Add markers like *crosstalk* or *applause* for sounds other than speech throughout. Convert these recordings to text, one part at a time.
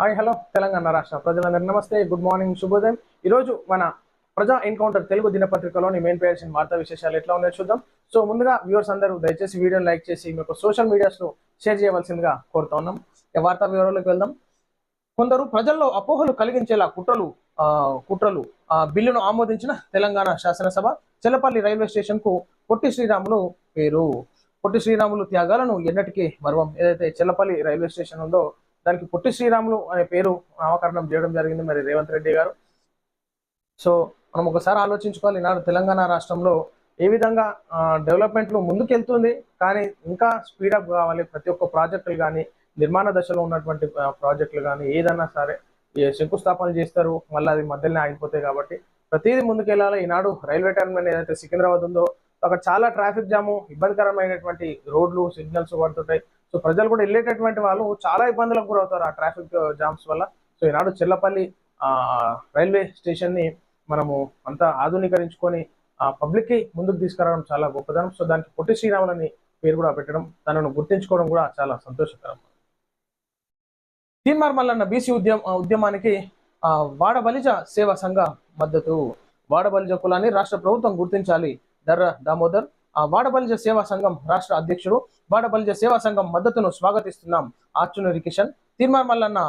Hi hello Telangana రాష్ట్ర ప్రజలందరూ నమస్తే గుడ్ మార్నింగ్ శుభోదయం. ఈరోజు మన ప్రజా ఎన్కౌంటర్ తెలుగు దినపత్రికలోని మెయిన్ పేయాల్సిన వార్తా విశేషాలు ఎట్లా ఉన్నాయో చూద్దాం. సో ముందుగా వ్యూవర్స్ అందరూ దయచేసి వీడియోని లైక్ చేసి మీకు సోషల్ మీడియాస్లో షేర్ చేయవలసిందిగా కోరుతా ఉన్నాం. వార్తా వివరాలకు వెళ్దాం. కొందరు ప్రజల్లో అపోహలు కలిగించేలా కుట్రలు ఆ, కుట్రలు ఆ, బిల్లును ఆమోదించిన తెలంగాణ శాసనసభ చెల్లపల్లి రైల్వే స్టేషన్కు పొట్టి శ్రీరాములు పేరు. పొట్టి శ్రీరాములు త్యాగాలను ఎన్నటికీ మర్వం. ఏదైతే చెల్లపల్లి రైల్వే స్టేషన్ ఉందో దానికి పొట్టి శ్రీరాములు అనే పేరు నామకరణం చేయడం జరిగింది మరి రేవంత్ రెడ్డి గారు. సో మనం ఒకసారి ఆలోచించుకోవాలి ఈనాడు తెలంగాణ రాష్ట్రంలో ఏ విధంగా డెవలప్మెంట్లో డెవలప్మెంట్లు ముందుకెళ్తుంది కానీ ఇంకా స్పీడప్ కావాలి ప్రతి ఒక్క ప్రాజెక్టులు కానీ నిర్మాణ దశలో ఉన్నటువంటి ప్రాజెక్టులు కానీ ఏదైనా సరే శంకుస్థాపనలు శంకుస్థాపన చేస్తారు మళ్ళీ అది మధ్యలోనే ఆగిపోతాయి కాబట్టి ప్రతిదీ ముందుకెళ్ళాలి. ఈనాడు రైల్వే టర్మినల్ ఏదైతే సికింద్రాబాద్ ఉందో అక్కడ చాలా ట్రాఫిక్ జాము ఇబ్బందికరమైనటువంటి రోడ్లు సిగ్నల్స్ పడుతుంటాయి సో ప్రజలు కూడా వెళ్ళేటటువంటి వాళ్ళు చాలా ఇబ్బందులకు గురవుతారు ఆ ట్రాఫిక్ జామ్స్ వల్ల. సో ఈనాడు చెల్లపల్లి ఆ, రైల్వే స్టేషన్ని మనము అంతా ఆధునీకరించుకొని పబ్లిక్కి పబ్లిక్కి ముందుకు తీసుకురావడం చాలా గొప్పదనం. సో దానికి పొట్టి శ్రీరాములని పేరు కూడా పెట్టడం తనను గుర్తించుకోవడం కూడా చాలా సంతోషకరం. తీన్మార్ మల్లన్న బీసీ ఉద్యమ ఉద్యమానికి వాడబలిజ సేవా సంఘ మద్దతు. వాడబలిజ కులాన్ని రాష్ట్ర ప్రభుత్వం గుర్తించాలి. దర్ర దామోదర్ వాడబలిజ సేవా సంఘం రాష్ట్ర అధ్యక్షుడు వాడబలిజ సేవా సంఘం మద్దతును స్వాగతిస్తున్నాం ఆర్చునరి కిషన్ తీన్మార్ మల్లన్న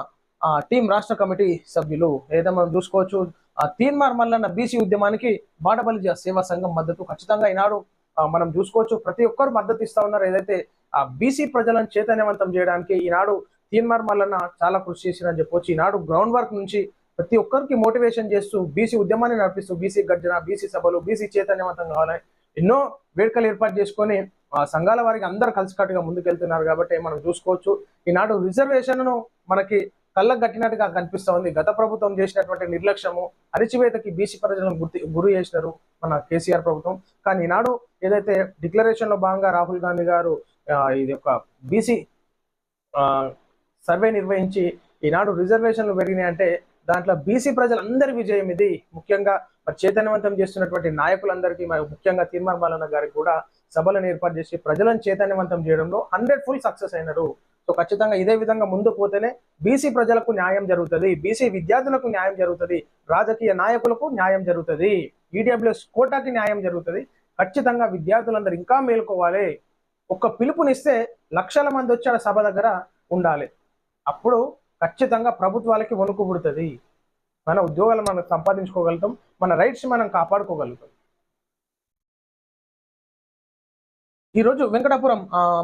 టీం రాష్ట్ర కమిటీ సభ్యులు. ఏదైనా మనం చూసుకోవచ్చు ఆ తీన్మార్ మల్లన్న బీసీ ఉద్యమానికి వాడబలిజ సేవా సంఘం మద్దతు ఖచ్చితంగా ఈనాడు మనం చూసుకోవచ్చు. ప్రతి ఒక్కరు మద్దతు ఇస్తా ఉన్నారు. ఏదైతే ఆ బీసీ ప్రజలను చైతన్యవంతం చేయడానికి ఈనాడు తీన్మార్ మల్లన్న చాలా కృషి చేసిరని చెప్పొచ్చు. ఈనాడు గ్రౌండ్ వర్క్ నుంచి ప్రతి ఒక్కరికి మోటివేషన్ చేస్తూ బీసీ ఉద్యమాన్ని నడిపిస్తూ బీసీ గర్జన బీసీ సభలు బీసీ చైతన్యవంతం కావాలని ఎన్నో వేడుకలు ఏర్పాటు చేసుకొని సంఘాల వారికి అందరు కలిసికట్టుగా ముందుకెళ్తున్నారు కాబట్టి మనం చూసుకోవచ్చు. ఈనాడు రిజర్వేషన్ను మనకి కళ్ళకు కట్టినట్టుగా కనిపిస్తోంది. గత ప్రభుత్వం చేసినటువంటి నిర్లక్ష్యము అరిచివేతకి బీసీ ప్రజలను గుర్తి గురి చేసినారు మన కేసీఆర్ ప్రభుత్వం. కానీ ఈనాడు ఏదైతే డిక్లరేషన్లో భాగంగా రాహుల్ గాంధీ గారు ఇది ఒక బీసీ సర్వే నిర్వహించి ఈనాడు రిజర్వేషన్లు పెరిగినాయి అంటే దాంట్లో బీసీ ప్రజలందరి విజయం ఇది. ముఖ్యంగా మరి చైతన్యవంతం చేస్తున్నటువంటి నాయకులందరికీ మరి ముఖ్యంగా తీర్మార్ బాలన్న గారికి కూడా సభలను ఏర్పాటు చేసి ప్రజలను చైతన్యవంతం చేయడంలో హండ్రెడ్ ఫుల్ సక్సెస్ అయినారు. సో ఖచ్చితంగా ఇదే విధంగా ముందు పోతేనే బీసీ ప్రజలకు న్యాయం జరుగుతుంది. బీసీ విద్యార్థులకు న్యాయం జరుగుతుంది. రాజకీయ నాయకులకు న్యాయం జరుగుతుంది. ఈడబ్ల్యూఎస్ కోటాకి న్యాయం జరుగుతుంది. ఖచ్చితంగా విద్యార్థులందరూ ఇంకా మేల్కోవాలి. ఒక్క పిలుపునిస్తే లక్షల మంది వచ్చి సభ దగ్గర ఉండాలి. అప్పుడు ఖచ్చితంగా ప్రభుత్వాలకి వణుకు పుడుతుంది. మన ఉద్యోగాలు మనం సంపాదించుకోగలుగుతాం. మన రైట్స్ మనం కాపాడుకోగలుగుతాం. ఈరోజు వెంకటాపురం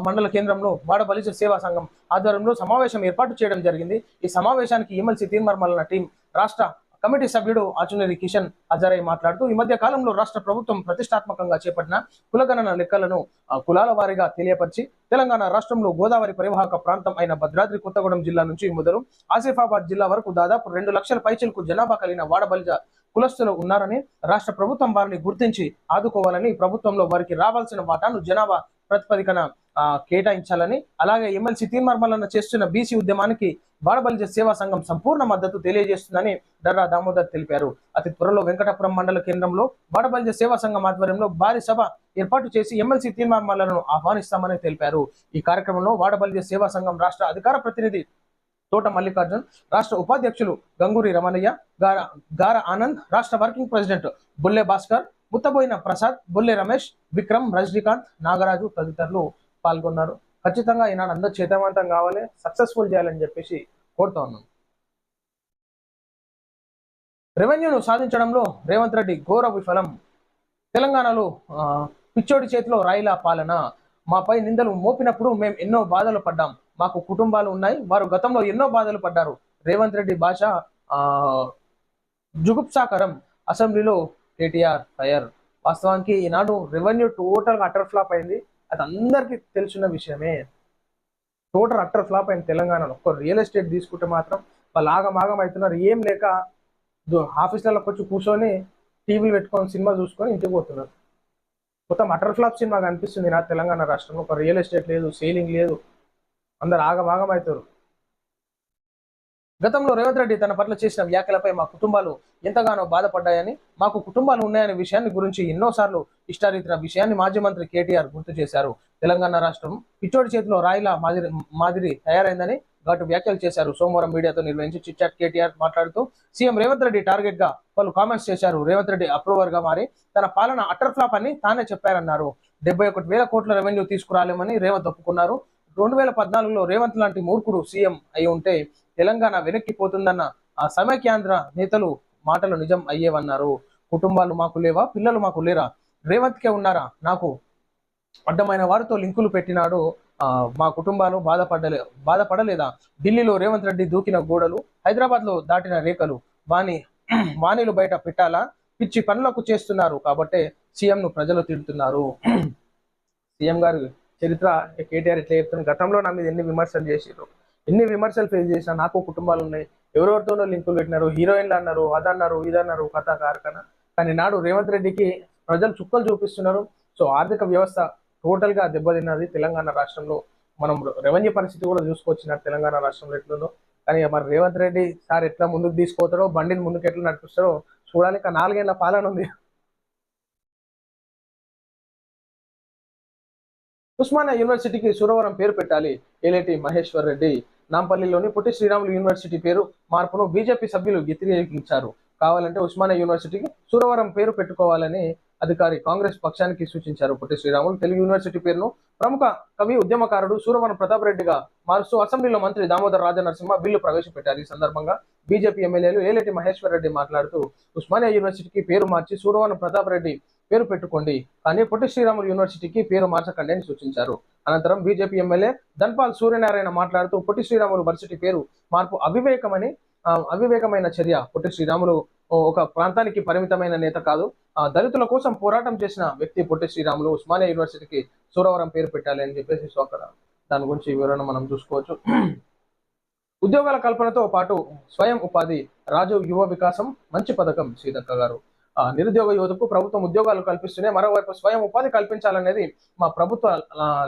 మండల కేంద్రంలో వాడబలిజ సేవా సంఘం ఆధ్వర్యంలో సమావేశం ఏర్పాటు చేయడం జరిగింది. ఈ సమావేశానికి ఎమ్మెల్సీ తీన్మార్ మల్లన టీం రాష్ట్ర కమిటీ సభ్యుడు ఆచునేరి కిషన్ హజారయ్య మాట్లాడుతూ ఈ మధ్య కాలంలో రాష్ట్ర ప్రభుత్వం ప్రతిష్టాత్మకంగా చేపట్టిన కులగణన లెక్కలను కులాల వారీగా తెలియపరిచి తెలంగాణ రాష్ట్రంలో గోదావరి పరివాహక ప్రాంతం అయిన భద్రాద్రి కొత్తగూడెం జిల్లా నుంచి మొదలు ఆసిఫాబాద్ జిల్లా వరకు దాదాపు రెండు లక్షల పైచలకు జనాభా కలిగిన వాడబలిజ కులస్తులు ఉన్నారని రాష్ట్ర ప్రభుత్వం వారిని గుర్తించి ఆదుకోవాలని ప్రభుత్వంలో వారికి రావాల్సిన వాటాను జనాభా ప్రాతిపదికన కేటాయించాలని అలాగే ఎమ్మెల్సీ తీర్మార్మలన చేస్తున్న బీసీ ఉద్యమానికి బాడబలిజ సేవా సంఘం సంపూర్ణ మద్దతు తెలియజేస్తుందని దర్రా దామోదర్ తెలిపారు. అతి త్వరలో వెంకటపురం మండల కేంద్రంలో బాడబలిజ సేవా సంఘం ఆధ్వర్యంలో భారీ సభ ఏర్పాటు చేసి ఎమ్మెల్సీ తీర్మార్మలను ఆహ్వానిస్తామని తెలిపారు. ఈ కార్యక్రమంలో వాడబలిజ సేవా సంఘం రాష్ట్ర అధికార ప్రతినిధి తోట మల్లికార్జున్ రాష్ట్ర ఉపాధ్యక్షులు గంగూరి రమణయ్య గార గార ఆనంద్ రాష్ట్ర వర్కింగ్ ప్రెసిడెంట్ బుల్లె భాస్కర్ ముత్తబోయిన ప్రసాద్ బుల్లె రమేష్ విక్రమ్ రజనీకాంత్ నాగరాజు తదితరులు పాల్గొన్నారు. ఖచ్చితంగా ఈనాడు అందరూ చైతన్యవంతం కావాలి సక్సెస్ఫుల్ చేయాలని చెప్పేసి కోరుతా ఉన్నాం. రెవెన్యూను సాధించడంలో రేవంత్ రెడ్డి ఘోర విఫలం. తెలంగాణలో పిచ్చోడి చేతిలో రాయిలా పాలన. మాపై నిందలు మోపినప్పుడు మేము ఎన్నో బాధలు పడ్డాం. మాకు కుటుంబాలు ఉన్నాయి వారు గతంలో ఎన్నో బాధలు పడ్డారు. రేవంత్ రెడ్డి భాష జుగుప్సాకరం అసెంబ్లీలో కేటీఆర్ ఫైర్ వాస్తవానికి ఈనాడు రెవెన్యూ టోటల్ అటర్ ఫ్లాప్ అయింది. అది అందరికీ తెలిసిన విషయమే. టోటల్ అటర్ ఫ్లాప్ అయింది తెలంగాణలో. ఒక్క రియల్ ఎస్టేట్ తీసుకుంటే మాత్రం వాళ్ళు ఆగమాగం అవుతున్నారు. ఏం లేక దు- ఆఫీసులలోకి వచ్చి కూర్చొని టీవీలు పెట్టుకొని సినిమా చూసుకొని ఇంటికి పోతున్నారు. మొత్తం అటర్ ఫ్లాప్ సినిమా కనిపిస్తుంది నా తెలంగాణ రాష్ట్రంలో. ఒక రియల్ ఎస్టేట్ లేదు సేలింగ్ లేదు. అందరు ఆగమాగం అవుతారు. గతంలో రేవంత్ రెడ్డి తన పట్ల చేసిన వ్యాఖ్యలపై మా కుటుంబాలు ఎంతగానో బాధపడ్డాయని మాకు కుటుంబాలు ఉన్నాయనే విషయాన్ని గురించి ఎన్నోసార్లు ఇష్టారీతిన విషయాన్ని మాజీ మంత్రి కేటీఆర్ గుర్తు చేశారు. తెలంగాణ రాష్ట్రం పిచ్చోడి చేతిలో రాయిలా మాదిరి మాదిరి తయారైందని ఘాటు వ్యాఖ్యలు చేశారు. సోమవారం మీడియాతో నిర్వహించి చిట్చాట్ కేటీఆర్ మాట్లాడుతూ సీఎం రేవంత్ రెడ్డి టార్గెట్గా పలు కామెంట్స్ చేశారు. రేవంత్ రెడ్డి అప్రూవర్గా మారి తన పాలన అటర్ ఫ్లాప్ అని తానే చెప్పారన్నారు. డెబ్బై ఒకటి వేల కోట్ల రెవెన్యూ తీసుకురాలేమని రేవంత్ ఒప్పుకున్నారు. రెండు వేల పద్నాలుగులో రేవంత్ లాంటి మూర్ఖుడు సీఎం అయి ఉంటే తెలంగాణ వెనక్కిపోతుందన్న ఆ సమైక్యాంధ్ర నేతలు మాటలు నిజం అయ్యేవన్నారు. కుటుంబాలు మాకు లేవా? పిల్లలు మాకు లేరా? రేవంత్కే ఉన్నారా? నాకు అడ్డమైన వారితో లింకులు పెట్టినాడు. మా కుటుంబాలు బాధపడలే బాధపడలేదా? ఢిల్లీలో రేవంత్ రెడ్డి దూకిన గోడలు హైదరాబాద్లో దాటిన రేఖలు వాణి *clears throat* వాణిలు బయట పెట్టాలా? పిచ్చి పనులకు చేస్తున్నారు కాబట్టే సీఎం ను ప్రజలు తిడుతున్నారు. *clears throat* సీఎం గారు చరిత్ర కేటీఆర్ ఇట్లా చెప్తున్నారు? గతంలో నా మీద ఎన్ని విమర్శలు చేసిర్రు? ఎన్ని విమర్శలు ఫేస్ చేసినా నాకు కుటుంబాలు ఉన్నాయి. ఎవరెవరితోనో లింకులు పెట్టినారు హీరోయిన్లు అన్నారు అదన్నారు ఇదన్నారు కథ కార్ఖాన. కానీ నాడు రేవంత్ రెడ్డికి ప్రజలు చుక్కలు చూపిస్తున్నారు. సో ఆర్థిక వ్యవస్థ టోటల్గా దెబ్బతిన్నది తెలంగాణ రాష్ట్రంలో. మనం రెవెన్యూ పరిస్థితి కూడా చూసుకొచ్చినారు తెలంగాణ రాష్ట్రంలో ఎట్లుందో. కానీ మరి రేవంత్ రెడ్డి సార్ ఎట్లా ముందుకు తీసుకుపోతారో బండిని ముందుకు ఎట్లా నడిపిస్తారో చూడాలి నాలుగేళ్ళ పాలన ఉంది. ఉస్మానియా యూనివర్సిటీకి సురవరం పేరు పెట్టాలి. ఏలేటి మహేశ్వర్ రెడ్డి. నాంపల్లిలోని పొట్టి శ్రీరాములు యూనివర్సిటీ పేరు మార్పును బీజేపీ సభ్యులు వ్యతిరేకించారు. కావాలంటే ఉస్మానియా యూనివర్సిటీకి సురవరం పేరు పెట్టుకోవాలని అధికారి కాంగ్రెస్ పక్షానికి సూచించారు. పొట్టి శ్రీరాములు తెలుగు యూనివర్సిటీ పేరును ప్రముఖ కవి ఉద్యమకారుడు సూరవరం ప్రతాప్ రెడ్డిగా మారుస్తూ అసెంబ్లీలో మంత్రి దామోదర్ రాజనరసింహ బిల్లు ప్రవేశపెట్టారు. ఈ సందర్భంగా బీజేపీ ఎమ్మెల్యేలు ఏలటి మహేశ్వర్ రెడ్డి మాట్లాడుతూ ఉస్మానియా యూనివర్సిటీకి పేరు మార్చి సూరవరం ప్రతాప్ రెడ్డి పేరు పెట్టుకోండి. కానీ పొట్టి శ్రీరాములు యూనివర్సిటీకి పేరు మార్చకండి అని సూచించారు. అనంతరం బీజేపీ ఎమ్మెల్యే ధన్పాల్ సూర్యనారాయణ మాట్లాడుతూ పొట్టి శ్రీరాములు వర్సిటీ పేరు మార్పు అవివేకమని అవివేకమైన చర్య పొట్టి శ్రీరాములు ఒక ప్రాంతానికి పరిమితమైన నేత కాదు. ఆ, దళితుల కోసం పోరాటం చేసిన వ్యక్తి పొట్టి శ్రీరాములు ఉస్మానియా యూనివర్సిటీకి సూరవరం పేరు పెట్టాలి అని చెప్పేసి సో అక్కడ దాని గురించి వివరణ మనం చూసుకోవచ్చు. ఉద్యోగాల కల్పనతో పాటు స్వయం ఉపాధి రాజు యువ వికాసం మంచి పథకం సీతక్క గారు. నిరుద్యోగ యువతకు ప్రభుత్వం ఉద్యోగాలు కల్పిస్తూనే మరోవైపు స్వయం ఉపాధి కల్పించాలనేది మా ప్రభుత్వ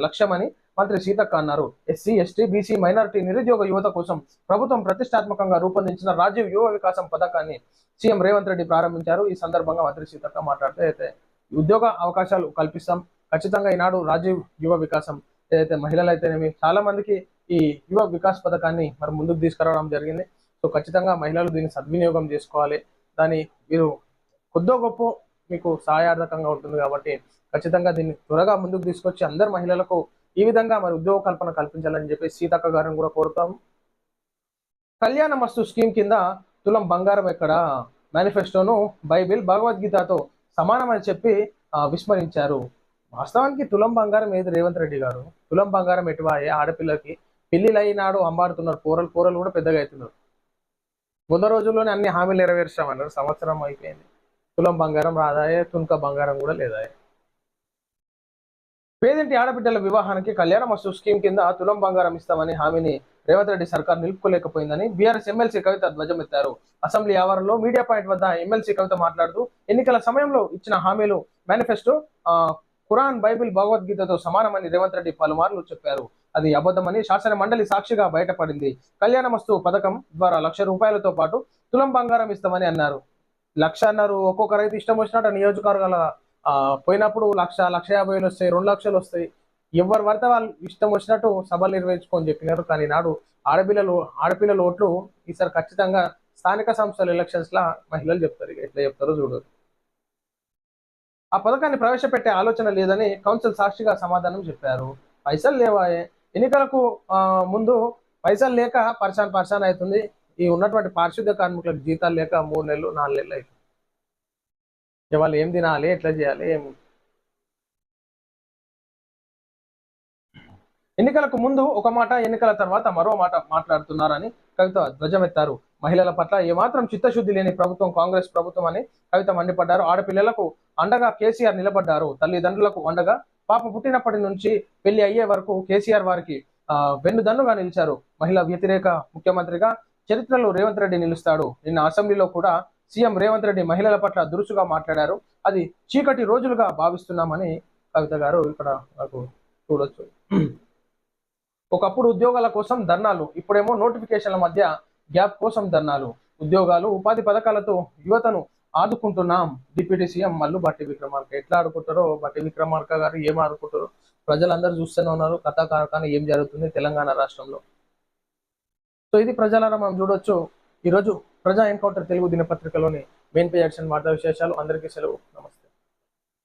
లక్ష్యమని మంత్రి సీతక్క అన్నారు. ఎస్సీ ఎస్టీ బీసీ మైనారిటీ నిరుద్యోగ యువత కోసం ప్రభుత్వం ప్రతిష్టాత్మకంగా రూపొందించిన రాజీవ్ యువ వికాసం పథకాన్ని సీఎం రేవంత్ రెడ్డి ప్రారంభించారు. ఈ సందర్భంగా మంత్రి సీతక్క మాట్లాడుతూ అయితే ఉద్యోగ అవకాశాలు కల్పిస్తాం. ఖచ్చితంగా ఈనాడు రాజీవ్ యువ వికాసం ఏదైతే మహిళలు అయితేనేమి చాలా మందికి ఈ యువ వికాస్ పథకాన్ని మరి ముందుకు తీసుకురావడం జరిగింది. సో ఖచ్చితంగా మహిళలు దీన్ని సద్వినియోగం చేసుకోవాలి. దాని మీరు కొద్దో గొప్ప మీకు సహాయార్థకంగా ఉంటుంది కాబట్టి ఖచ్చితంగా దీన్ని త్వరగా ముందుకు తీసుకొచ్చి అందరు మహిళలకు ఈ విధంగా మరి ఉద్యోగ కల్పన కల్పించాలని చెప్పి సీతక్క గారిని కూడా కోరుతాం. కళ్యాణ మస్తు స్కీమ్ కింద తులం బంగారం ఎక్కడ? మేనిఫెస్టోను బైబిల్ భగవద్గీతతో సమానమని చెప్పి విస్మరించారు. వాస్తవానికి తులం బంగారం ఏది? రేవంత్ రెడ్డి గారు? తులం బంగారం ఎటువాయే? ఆడపిల్లకి పెళ్ళిళ్ళు అయినాడు అంబాడుతున్నారు. కూరలు కూరలు కూడా పెద్దగా అవుతున్నారు. వంద రోజుల్లోనే అన్ని హామీలు నెరవేర్చామన్నారు. సంవత్సరం అయిపోయింది. తులం బంగారం రాదాయే తునుక బంగారం కూడా లేదాయే. పేదింటి ఆడబిడ్డల వివాహానికి కళ్యాణ మస్తు స్కీమ్ కింద తులం బంగారం ఇస్తామని హామీని రేవంత్ రెడ్డి సర్కార్ నిలుపుకోలేకపోయిందని బీఆర్ఎస్ ఎమ్మెల్సీ కవిత ధ్వజమెత్తారు అసెంబ్లీ ఆవరణలో మీడియా పాయింట్ వద్ద ఎమ్మెల్సీ కవిత మాట్లాడుతూ ఎన్నికల సమయంలో ఇచ్చిన హామీలు మేనిఫెస్టో కురాన్ ఖురాన్ బైబిల్ భగవద్గీతతో సమానమని రేవంత్ రెడ్డి పలుమార్లు చెప్పారు. అది అబద్ధమని శాసన మండలి సాక్షిగా బయటపడింది. కళ్యాణమస్తు పథకం ద్వారా లక్ష రూపాయలతో పాటు తులం బంగారం ఇస్తామని అన్నారు. లక్ష అన్నారు. ఒక్కొక్క రైతు ఇష్టం వచ్చినట్టు నియోజకవర్గాల పోయినప్పుడు లక్ష లక్ష యాభై వేలు వస్తాయి రెండు లక్షలు వస్తాయి. ఎవరు పడితే వాళ్ళు ఇష్టం వచ్చినట్టు సభలు నిర్వహించుకొని చెప్పినారు. కానీ నాడు ఆడపిల్లలు ఆడపిల్లల ఓట్లు ఈసారి ఖచ్చితంగా స్థానిక సంస్థల ఎలక్షన్స్ లా మహిళలు చెప్తారు. ఎట్లా చెప్తారో చూడరు ఆ పథకాన్ని ప్రవేశపెట్టే ఆలోచన లేదని కౌన్సిల్ సాక్షిగా సమాధానం చెప్పారు. పైసలు లేవాయే. ఎన్నికలకు ముందు పైసలు లేక పర్సాన్ పర్సాన్ అవుతుంది. ఈ ఉన్నటువంటి పారిశుద్ధ్య కార్మికులకు జీతాలు లేక మూడు నెలలు నాలుగు నెలలు అవుతుంది వాళ్ళు ఏం తినాలి ఎట్లా చేయాలి ఏం? ఎన్నికలకు ముందు ఒక మాట ఎన్నికల తర్వాత మరో మాట మాట్లాడుతున్నారని కవిత ధ్వజమెత్తారు. మహిళల పట్ల ఏమాత్రం చిత్తశుద్ధి లేని ప్రభుత్వం కాంగ్రెస్ ప్రభుత్వం అని కవిత మండిపడ్డారు. ఆడపిల్లలకు అండగా కేసీఆర్ నిలబడ్డారు. తల్లిదండ్రులకు అండగా పాప పుట్టినప్పటి నుంచి పెళ్ళి అయ్యే వరకు కేసీఆర్ వారికి వెన్నుదన్నుగా నిలిచారు. మహిళా వ్యతిరేక ముఖ్యమంత్రిగా చరిత్రలో రేవంత్ రెడ్డి నిలుస్తాడు. నిన్న అసెంబ్లీలో కూడా సీఎం రేవంత్ రెడ్డి మహిళల పట్ల దురుసుగా మాట్లాడారు. అది చీకటి రోజులుగా భావిస్తున్నామని కవిత గారు ఇక్కడ నాకు చూడొచ్చు. ఒకప్పుడు ఉద్యోగాల కోసం ధర్నాలు ఇప్పుడేమో నోటిఫికేషన్ల మధ్య గ్యాప్ కోసం ధర్నాలు. ఉద్యోగాలు ఉపాధి పథకాలతో యువతను ఆదుకుంటున్నాం. డిప్యూటీ సీఎం మల్లు బట్టి విక్రమార్క ఎట్లా ఆడుకుంటారో బట్టి విక్రమార్క గారు ఏం ఆడుకుంటారో ప్రజలందరూ చూస్తూనే ఉన్నారు. కథా ఏం జరుగుతుంది తెలంగాణ రాష్ట్రంలో? సో ఇది ప్రజలారా మనం చూడొచ్చు. ఈరోజు ప్రజా ఎన్కౌంటర్ తెలుగు దినపత్రికలోని మెయిన్ పేజ్ యాక్షన్ వార్తా విశేషాలు. అందరికీ సెలవు. నమస్తే.